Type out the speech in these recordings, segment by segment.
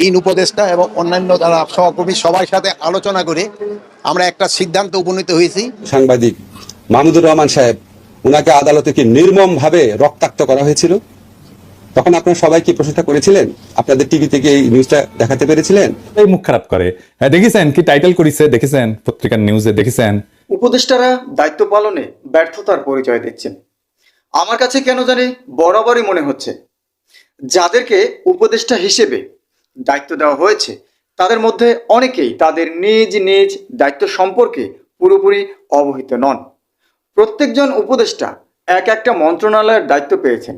তিন উপদেষ্টা এবং অন্যান্য যারা সহকর্মী সবার সাথে আলোচনা করে আমরা একটা সিদ্ধান্ত উপনীত হয়েছি। সাংবাদিক মাহমুদুর রহমান সাহেব উনাকে আদালতে কি নির্মম ভাবে রক্তাক্ত করা হয়েছিল? তখন আপনারা সবাই কি প্রশংসা করেছিলেন? আপনাদের টিভি থেকে এই নিউজটা দেখাতে পেরেছিলেন? এই মুখ খারাপ করে। হ্যাঁ দেখেছেন? কি টাইটেল করেছে? দেখেছেন? পত্রিকার নিউজে দেখেছেন? উপদেষ্টারা দায়িত্ব পালনে ব্যর্থতার পরিচয় দিচ্ছেন। আমার কাছে কেন জানি বরাবরই মনে হচ্ছে। যাদেরকে উপদেষ্টা হিসেবে দায়িত্ব দেওয়া হয়েছে, তাদের মধ্যে অনেকেই তাদের নিজ নিজ দায়িত্ব সম্পর্কে পুরোপুরি অবহিত নন। প্রত্যেকজন উপদেষ্টা এক একটা মন্ত্রণালয়ের দায়িত্ব পেয়েছেন।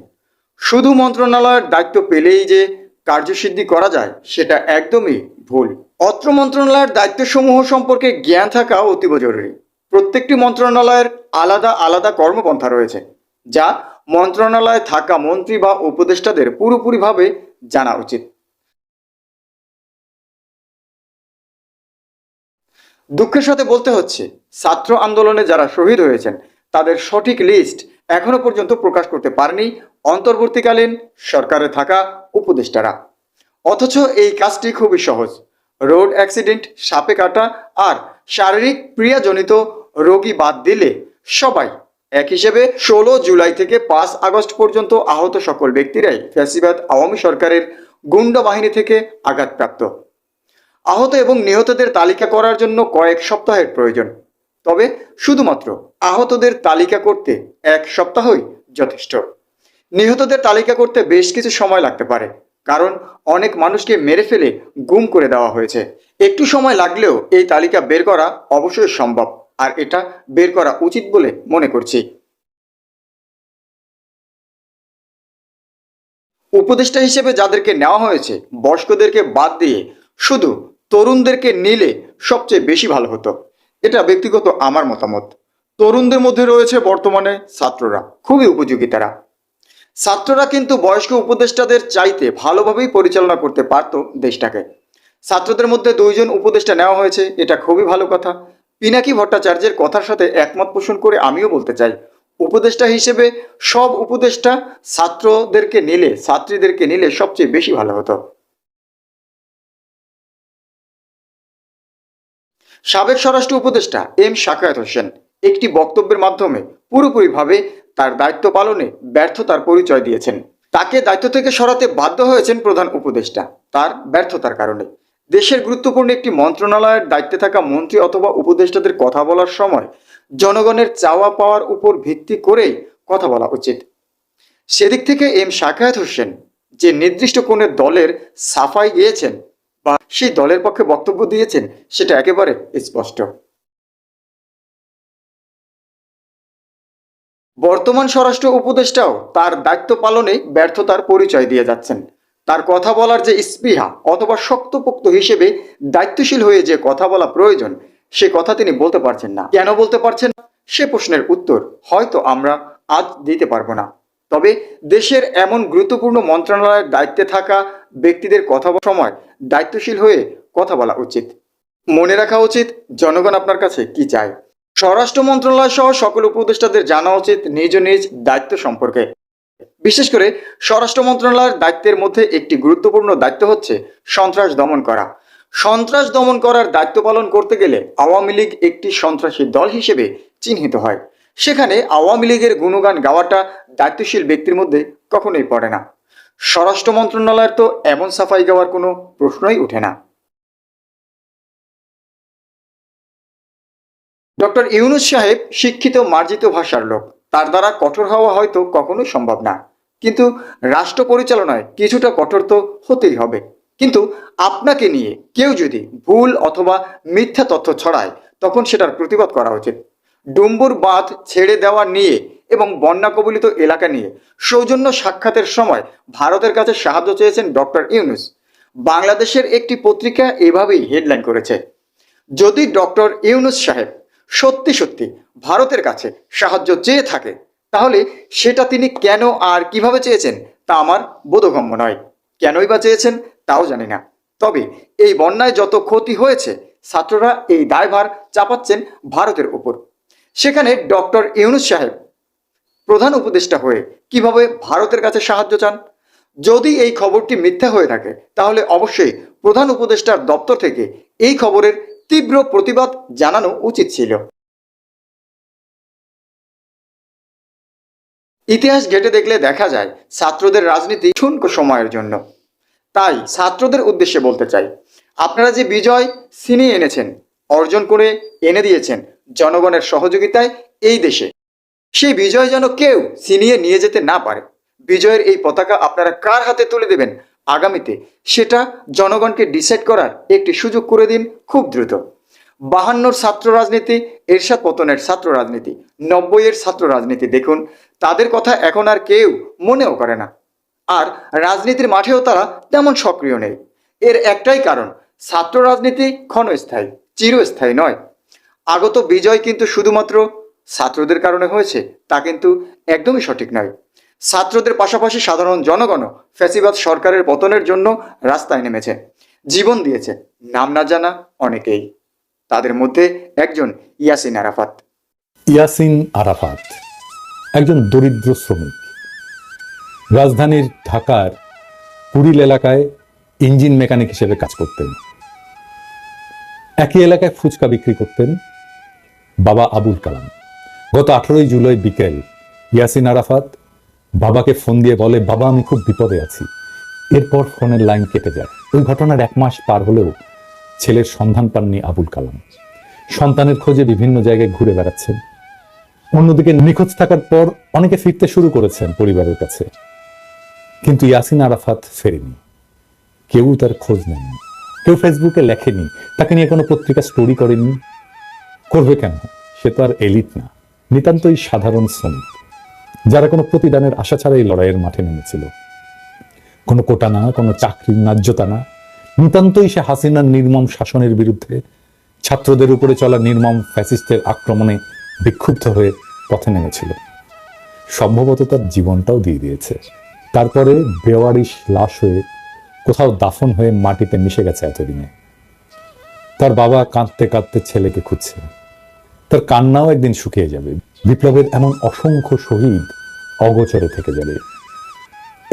শুধু মন্ত্রণালয়ের দায়িত্ব পেলেই যে কার্যসিদ্ধি করা যায়, সেটা একদমই ভুল। অত্র মন্ত্রণালয়ের দায়িত্বসমূহ সম্পর্কে জ্ঞান থাকা অতীব জরুরি। প্রত্যেকটি মন্ত্রণালয়ের আলাদা আলাদা কর্মপন্থা রয়েছে, যা মন্ত্রণালয়ে থাকা মন্ত্রী বা উপদেষ্টাদের পুরোপুরিভাবে জানা উচিত। দুঃখের সাথে বলতে হচ্ছে, ছাত্র আন্দোলনে যারা শহীদ হয়েছেন, তাদের সঠিক লিস্ট এখনও পর্যন্ত প্রকাশ করতে পারেনি অন্তর্বর্তীকালীন সরকারে থাকা উপদেষ্টারা। অথচ এই কাজটি খুবই সহজ, রোড অ্যাক্সিডেন্ট সাপে কাটা আর শারীরিক ক্রিয়াজনিত রোগী বাদ দিলে সবাই এক হিসেবে ষোলো জুলাই থেকে পাঁচ আগস্ট পর্যন্ত আহত সকল ব্যক্তিরাই ফ্যাসিবাদ আওয়ামী সরকারের গুন্ডা বাহিনী থেকে আঘাতপ্রাপ্ত। আহত এবং নিহতদের তালিকা করার জন্য কয়েক সপ্তাহের প্রয়োজন। তবে শুধুমাত্র আহতদের তালিকা করতে এক সপ্তাহই যথেষ্ট। নিহতদের তালিকা করতে বেশ কিছু সময় লাগতে পারে, কারণ অনেক মানুষকে মেরে ফেলে গুম করে দেওয়া হয়েছে। একটু সময় লাগলেও এই তালিকা বের করা অবশ্যই সম্ভব, আর এটা বের করা উচিত বলে মনে করছি। উপদেষ্টা হিসেবে যাদেরকে নেওয়া হয়েছে, বয়স্কদেরকে বাদ দিয়ে শুধু তরুণদেরকে নিলে সবচেয়ে বেশি ভালো হতো। এটা ব্যক্তিগত আমার মতামত। তরুণদের মধ্যে রয়েছে বর্তমানে ছাত্ররা, খুবই উপযোগী তারা। ছাত্ররা কিন্তু বয়স্ক উপদেষ্টাদের চাইতে ভালোভাবেই পরিচালনা করতে পারত দেশটাকে। ছাত্রদের মধ্যে দুইজন উপদেষ্টা নেওয়া হয়েছে, এটা খুবই ভালো কথা। পিনাকি ভট্টাচার্যের কথার সাথে একমত পোষণ করে আমিও বলতে চাই। উপদেষ্টা হিসেবে সব উপদেষ্টা ছাত্রদেরকে নিলে, ছাত্রীদেরকে নিলে সবচেয়ে বেশি ভালো হতো। সাবেক স্বরাষ্ট্র উপদেষ্টা এম শাকায়াত হোসেন একটি বক্তব্যের মাধ্যমে পুরোপুরিভাবে তার দায়িত্ব পালনে ব্যর্থতার পরিচয় দিয়েছেন। তাকে দায়িত্ব থেকে সরাতে বাধ্য হয়েছেন প্রধান উপদেষ্টা। তার ব্যর্থতার কারণে। দেশের গুরুত্বপূর্ণ একটি মন্ত্রণালয়ের দায়িত্বে থাকা মন্ত্রী অথবা উপদেষ্টাদের কথা বলার সময় জনগণের চাওয়া পাওয়ার উপর ভিত্তি করেই কথা বলা উচিত। সেদিক থেকে এম শাকায়াত হোসেন যে নির্দিষ্ট কোনো দলের সাফাই গিয়েছেন বা সেই দলের পক্ষে বক্তব্য দিয়েছেন, সেটা একেবারে স্পষ্ট। বর্তমান স্বরাষ্ট্র উপদেষ্টাও তার দায়িত্ব পালনে ব্যর্থতার পরিচয় দিয়ে যাচ্ছেন। তার কথা বলার যে স্পৃহা অথবা শক্তপোক্ত হিসেবে দায়িত্বশীল হয়ে যে কথা বলা প্রয়োজন, সে কথা তিনি বলতে পারছেন না। কেন বলতে পারছেন? সে প্রশ্নের উত্তর হয়তো আমরা আজ দিতে পারব না। তবে দেশের এমন গুরুত্বপূর্ণ মন্ত্রণালয়ের দায়িত্বে থাকা ব্যক্তিদের কথা সময় দায়িত্বশীল হয়ে কথা বলা উচিত। মনে রাখা উচিত, জনগণ আপনার কাছে কি চায়। স্বরাষ্ট্র মন্ত্রণালয় সহ সকল উপদেষ্টাদের জানা উচিত নিজ নিজ দায়িত্ব সম্পর্কে। বিশেষ করে স্বরাষ্ট্র মন্ত্রণালয়ের দায়িত্বের মধ্যে একটি গুরুত্বপূর্ণ দায়িত্ব হচ্ছে সন্ত্রাস দমন করা। সন্ত্রাস দমন করার দায়িত্ব পালন করতে গেলে আওয়ামী লীগ একটি সন্ত্রাসী দল হিসেবে চিহ্নিত হয়। সেখানে আওয়ামী লীগের গুণগান গাওয়াটা দায়িত্বশীল ব্যক্তির মধ্যে কখনোই পড়ে না। স্বরাষ্ট্র মন্ত্রণালয়ের তো এমন সাফাই গাওয়ার কোনো প্রশ্নই ওঠে না। ডক্টর ইউনুস সাহেব শিক্ষিত মার্জিত ভাষার লোক। তার দ্বারা কঠোর হওয়া হয়তো কখনোই সম্ভব না। কিন্তু রাষ্ট্র পরিচালনায় কিছুটা কঠোর তো হতেই হবে। কিন্তু আপনাকে নিয়ে কেউ যদি ভুল অথবা মিথ্যা তথ্য ছড়ায়, তখন সেটার প্রতিবাদ করা উচিত। ডুম্বুর বাঁধ ছেড়ে দেওয়া নিয়ে এবং বন্যা কবলিত এলাকা নিয়ে সৌজন্য সাক্ষাতের সময় ভারতের কাছে সাহায্য চেয়েছেন ডক্টর ইউনুস। বাংলাদেশের একটি পত্রিকা এভাবেই হেডলাইন করেছে, যদি ডক্টর ইউনুস সাহেব সত্যি সত্যি ভারতের কাছে সাহায্য চেয়ে থাকে, তাহলে সেটা তিনি কেন আর কীভাবে চেয়েছেন তা আমার বোধগম্য নয়। কেনই বা চেয়েছেন তাও জানি না। তবে এই বন্যায় যত ক্ষতি হয়েছে, ছাত্ররা এই দায়ভার চাপাচ্ছেন ভারতের উপর। সেখানে ডক্টর ইউনুস সাহেব প্রধান উপদেষ্টা হয়ে কীভাবে ভারতের কাছে সাহায্য চান? যদি এই খবরটি মিথ্যা হয়ে থাকে, তাহলে অবশ্যই প্রধান উপদেষ্টার দপ্তর থেকে এই খবরের তীব্র প্রতিবাদ জানানো উচিত ছিল। ইতিহাস ঘেটে দেখলে দেখা যায়, ছাত্রদের রাজনীতি ঠুনকো সময়ের জন্য। তাই ছাত্রদের উদ্দেশ্যে বলতে চাই, আপনারা যে বিজয় ছিনিয়ে এনেছেন, অর্জন করে এনে দিয়েছেন জনগণের সহযোগিতায় এই দেশে। সেই বিজয় যেন কেউ ছিনিয়ে নিয়ে যেতে না পারে। বিজয়ের এই পতাকা আপনারা কার হাতে তুলে দেবেন আগামীতে, সেটা জনগণকে ডিসাইড করার একটি সুযোগ করে দিন খুব দ্রুত। বাহান্নর ছাত্র রাজনীতি, এরশাদ পতনের ছাত্র রাজনীতি, নব্বইয়ের ছাত্র রাজনীতি দেখুন, তাদের কথা এখন আর কেউ মনেও করে না। আর রাজনীতির মাঠেও তারা তেমন সক্রিয় নেই। এর একটাই কারণ, ছাত্র রাজনীতি ক্ষণস্থায়ী, চিরস্থায়ী নয়। আগত বিজয় কিন্তু শুধুমাত্র ছাত্রদের কারণে হয়েছে, তা কিন্তু একদমই সঠিক নয়। ছাত্রদের পাশাপাশি সাধারণ জনগণও ফ্যাসিবাদ সরকারের পতনের জন্য রাস্তায় নেমেছে। জীবন দিয়েছে, নাম না জানা অনেকেই। তাদের মধ্যে একজন ইয়াসিন আরাফাত। ইয়াসিন আরাফাত, একজন দরিদ্র শ্রমিক। রাজধানীর ঢাকার কুড়িল এলাকায় ইঞ্জিন মেকানিক হিসেবে কাজ করতেন। একই এলাকায় ফুচকা বিক্রি করতেন বাবা আবুল কালাম। গত আঠারোই জুলাই বিকেল ইয়াসিন আরাফাত বাবাকে ফোন দিয়ে বলে, বাবা, আমি খুব বিপদে আছি। এরপর ফোনের লাইন কেটে যায়। ওই ঘটনার এক মাস পার হলেও ছেলের সন্ধান পাননি আবুল কালাম। সন্তানের খোঁজে বিভিন্ন জায়গায় ঘুরে বেড়াচ্ছেন। অন্যদিকে নিখোঁজ থাকার পর অনেকে ফিরতে শুরু করেছেন পরিবারের কাছে। কিন্তু ইয়াসিন আরাফাত ফেরেনি। কেউ তার খোঁজ নেয়নি কেউ ফেসবুকে লেখেনি। তাকে নিয়ে কোনো পত্রিকা স্টোরি করেনি করবে কেন? সে তো আর এলিট না। নিতান্তই সাধারণ শ্রমিক, যারা কোনো প্রতিদানের আশা ছাড়াই লড়াইয়ের মাঠে নেমেছিল। কোনো কোটা না, কোনো চাকরির ন্যায্যতা না, নিতান্তই সে হাসিনার নির্মম শাসনের বিরুদ্ধে, ছাত্রদের উপরে চলা নির্মম ফ্যাসিস্টের আক্রমণে বিক্ষুব্ধ হয়ে পথে নেমেছিল। সম্ভবত তার জীবনটাও দিয়ে দিয়েছে। তারপরে বেওয়ারিশ লাশ হয়ে কোথাও দাফন হয়ে মাটিতে মিশে গেছে এতদিনে। তার বাবা কাঁদতে কাঁদতে ছেলেকে খুঁজছে। তার কান্নাও একদিন শুকিয়ে যাবে। বিপ্লবের এমন অসংখ্য শহীদ অগোচরে থেকে যাবে।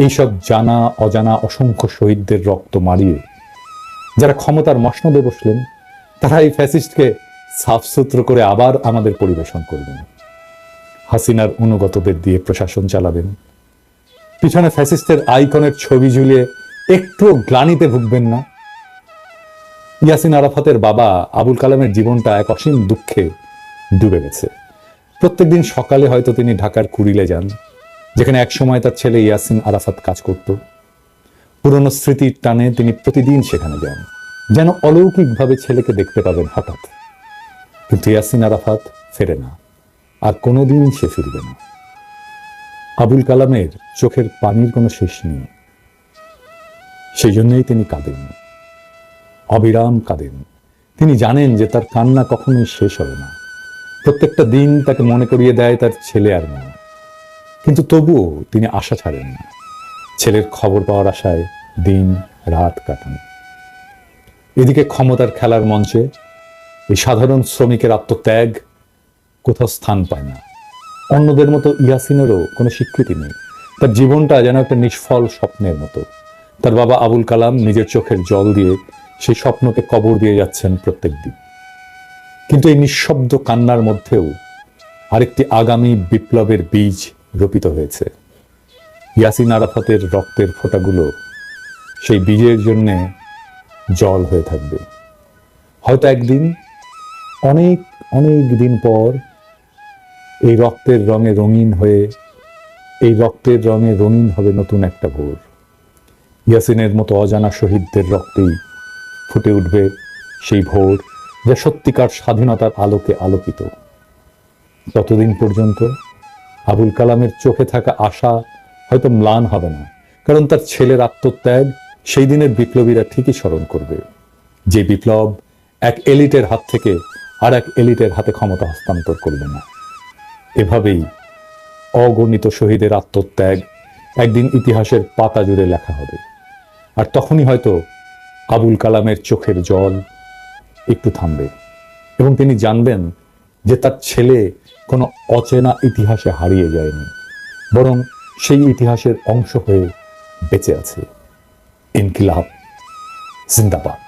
এইসব জানা, অজানা অসংখ্য শহীদদের রক্ত মারিয়ে যারা ক্ষমতার মসনদে বসলেন, তারা এই ফ্যাসিস্টকে সাফসুত্র করে আবার আমাদের পরিবেশন করবেন। হাসিনার অনুগতদের দিয়ে প্রশাসন চালাবেন। পিছনে ফ্যাসিস্টের আইকনের ছবি ঝুলিয়ে একটু গ্লানিতে ভুগবেন না। ইয়াসিন আরাফাতের বাবা আবুল কালামের জীবনটা এক অসীম দুঃখে ডুবে গেছে। প্রত্যেকদিন সকালে হয়তো তিনি ঢাকার কুড়িলে যান, যেখানে একসময় তার ছেলে ইয়াসিন আরাফাত কাজ করত। পুরনো স্মৃতির টানে তিনি প্রতিদিন সেখানে যান, যেন অলৌকিকভাবে ছেলেকে দেখতে পাবেন হঠাৎ। কিন্তু ইয়াসিন আরাফাত ফেরে না, আর কোনোদিন সে ফিরবে না। আবুল কালামের চোখের পানির কোনো শেষ নেই। সেই জন্যই তিনি কাঁদেন। অবিরাম কাঁদেন। তিনি জানেন যে তার কান্না কখনোই শেষ হবে না। প্রত্যেকটা দিন তাকে মনে করিয়ে দেয় তার ছেলে আর মেয়ে। কিন্তু তবুও তিনি আশা ছাড়েন না। ছেলের খবর পাওয়ার আশায় দিন, রাত কাটান। এদিকে ক্ষমতার খেলার মঞ্চে এই সাধারণ শ্রমিকের আত্মত্যাগ কোথাও স্থান পায় না। অন্যদের মতো ইয়াসিনেরও কোনো স্বীকৃতি নেই। তার জীবনটা যেন একটা নিষ্ফল স্বপ্নের মতো। তার বাবা আবুল কালাম নিজের চোখের জল দিয়ে সেই স্বপ্নকে কবর দিয়ে যাচ্ছেন প্রত্যেক দিন। কিন্তু এই নিঃশব্দ কান্নার মধ্যেও আরেকটি আগামী বিপ্লবের বীজ রোপিত হয়েছে। ইয়াসিন আরাফাতের রক্তের ফোঁটাগুলো সেই বীজের জন্যে জল হয়ে থাকবে। হয়তো একদিন, অনেক অনেক দিন পর এই রক্তের রঙে রঙিন হয়ে, এই রক্তের রঙে রঙিন হবে নতুন একটা ভোর। ইয়াসিনের মতো অজানা শহীদদের রক্তেই ফুটে উঠবে সেই ভোর। যা সত্যিকার স্বাধীনতার আলোকে আলোকিত। ততদিন পর্যন্ত আবুল কালামের চোখে থাকা আশা হয়তো ম্লান হবে না, কারণ তার ছেলের আত্মত্যাগ সেই দিনের বিপ্লবীরা ঠিকই স্মরণ করবে। যে বিপ্লব এক এলিটের হাত থেকে আর এক এলিটের হাতে ক্ষমতা হস্তান্তর করবে না। এভাবেই অগণিত শহীদের আত্মত্যাগ একদিন ইতিহাসের পাতা জুড়ে লেখা হবে। আর তখনই হয়তো আবুল কালামের চোখের জল একটু থামবে। এবং তিনি জানবেন যে তার ছেলে কোনো অচেনা ইতিহাসে হারিয়ে যায়নি, বরং সেই ইতিহাসের অংশ হয়ে বেঁচে আছে। ইনকিলাব, জিন্দাবাদ।